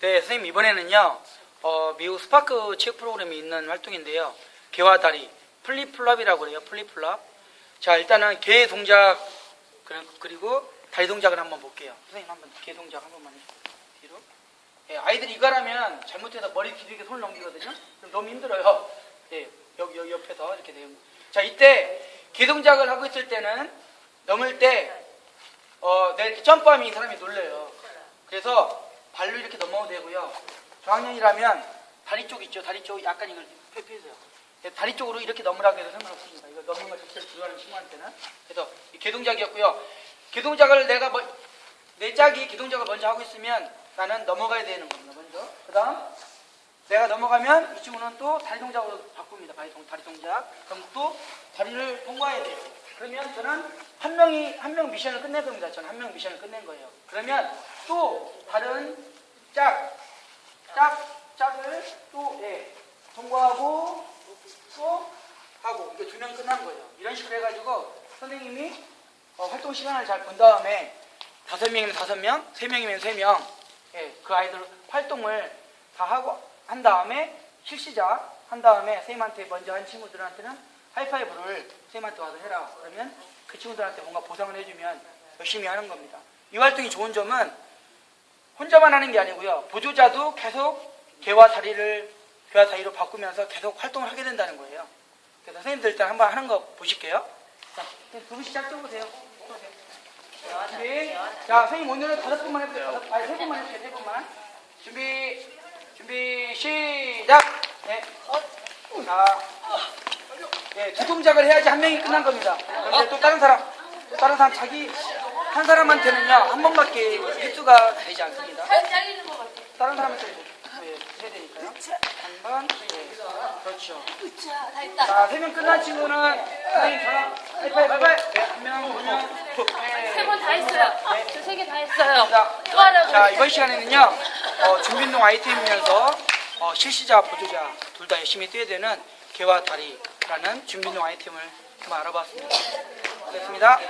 네, 선생님 이번에는요. 어, 미국 스파크 체육 프로그램이 있는 활동인데요. 개와 다리, 플립플랍이라고 그래요. 플립플랍. 자, 일단은 개 동작 그리- 그리고 다리 동작을 한번 볼게요. 선생님 한번 개 동작 한 번만 해주세요. 뒤로. 예, 아이들이 이거라면 잘못해서 머리 이렇게 손을 넘기거든요. 그럼 너무 힘들어요. 예, 여기 여기 옆에서 이렇게 돼요. 자, 이때 개 동작을 하고 있을 때는 넘을 때 어, 내가 이렇게 점프하면 이 사람이 놀래요. 그래서 발로 이렇게 넘 어도 되고요. 저학년이라면 다리 쪽 있죠. 다리 쪽 약간 이걸 펴주세요. 다리 쪽으로 이렇게 넘으라고 해도 상관없습니다. 이거 넘는 걸 자체를 들어가는 친구한테는. 그래서 이 개동작이었고요. 개동작을 내가 뭐, 내 짝이 개동작을 먼저 하고 있으면 나는 넘어가야 되는 겁니다. 먼저. 그 다음 내가 넘어가면 이 친구는 또 다리 동작으로 바꿉니다. 다리, 동, 다리 동작. 그럼 또 다리를 통과해야 돼요. 그러면 저는 한 명이 한 명 미션을 끝낸 겁니다. 저는 한 명 미션을 끝낸 거예요. 그러면 또 다른 짝, 짝, 짝을 또 예, 통과하고 또 하고 이게 두명 끝난 거예요. 이런 식으로 해가지고 선생님이 어, 활동 시간을 잘 본 다음에 다섯 명이면 다섯 명, 세 명이면 세 명, 예, 그 아이들 활동을 다 하고 한 다음에 실시작 한 다음에 선생님한테 먼저 한 친구들한테는 하이파이브를 선생님한테 와서 해라. 그러면 그 친구들한테 뭔가 보상을 해주면 열심히 하는 겁니다. 이 활동이 좋은 점은 혼자만 하는 게 아니고요. 보조자도 계속 개와 다리를 개와 다리로 바꾸면서 계속 활동을 하게 된다는 거예요. 그래서 선생님들 일단 한번 하는 거 보실게요. 자, 두 분씩 짝 쪄보세요. 준비. 자, 선생님 오늘은 다섯 분만 해볼게요. 다섯, 아니, 세 분만 해볼게요. 세 분만. 준비. 준비, 시작. 네. 자. 네, 두 동작을 해야지 한 명이 끝난 겁니다. 그런데 또 다른 사람, 또 다른 사람 자기 한 사람한테는요 한 번밖에 횟수가 되지 않습니다. 다른 사람한테 네, 해야 되니까요. 한 번, 네, 그렇죠. 다 했다. 자, 세 명 끝난 친구는 선생님 네, 한 명, 두 명, 네. 세번 다 했어요. 저 세 개 다 했어요. 자, 또 하려고. 자, 이번 시간에는요, 어, 준비운동 아이템이면서 어, 실시자, 보조자 둘 다 열심히 뛰어야 되는 개와 다리라는 준비운동 아이템을 한번 알아봤습니다. 됐습니다.